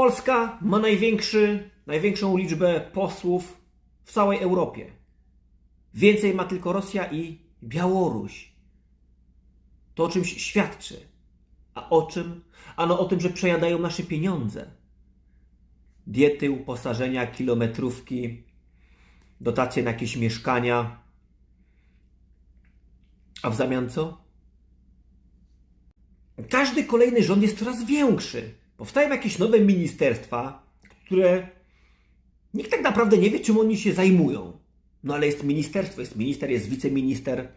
Polska ma największy, największą liczbę posłów w całej Europie. Więcej ma tylko Rosja i Białoruś. To o czymś świadczy. A o czym? Ano o tym, że przejadają nasze pieniądze. Diety, uposażenia, kilometrówki, dotacje na jakieś mieszkania. A w zamian co? Każdy kolejny rząd jest coraz większy. Powstają jakieś nowe ministerstwa, które nikt tak naprawdę nie wie, czym oni się zajmują. No ale jest ministerstwo, jest minister, jest wiceminister,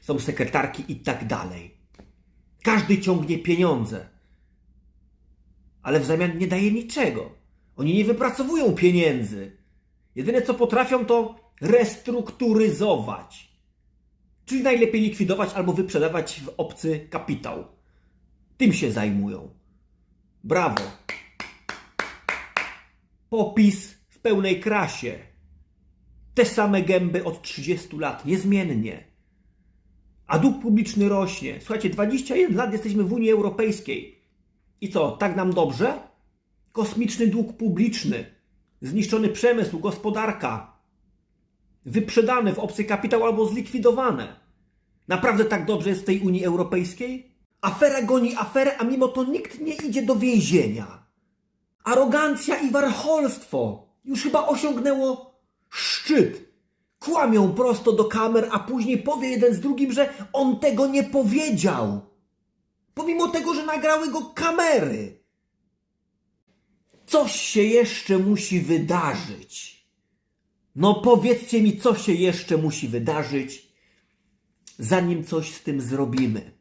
są sekretarki i tak dalej. Każdy ciągnie pieniądze, ale w zamian nie daje niczego. Oni nie wypracowują pieniędzy. Jedyne co potrafią to restrukturyzować. Czyli najlepiej likwidować albo wyprzedawać w obcy kapitał. Tym się zajmują. Brawo. Popis w pełnej krasie. Te same gęby od 30 lat, niezmiennie. A dług publiczny rośnie. Słuchajcie, 21 lat jesteśmy w Unii Europejskiej. I co, tak nam dobrze? Kosmiczny dług publiczny, zniszczony przemysł, gospodarka, wyprzedane w obcy kapitał albo zlikwidowane. Naprawdę tak dobrze jest w tej Unii Europejskiej? Afera goni aferę, a mimo to nikt nie idzie do więzienia. Arogancja i warcholstwo już chyba osiągnęło szczyt. Kłamią prosto do kamer, a później powie jeden z drugim, że on tego nie powiedział. Pomimo tego, że nagrały go kamery. Coś się jeszcze musi wydarzyć. No powiedzcie mi, co się jeszcze musi wydarzyć, zanim coś z tym zrobimy.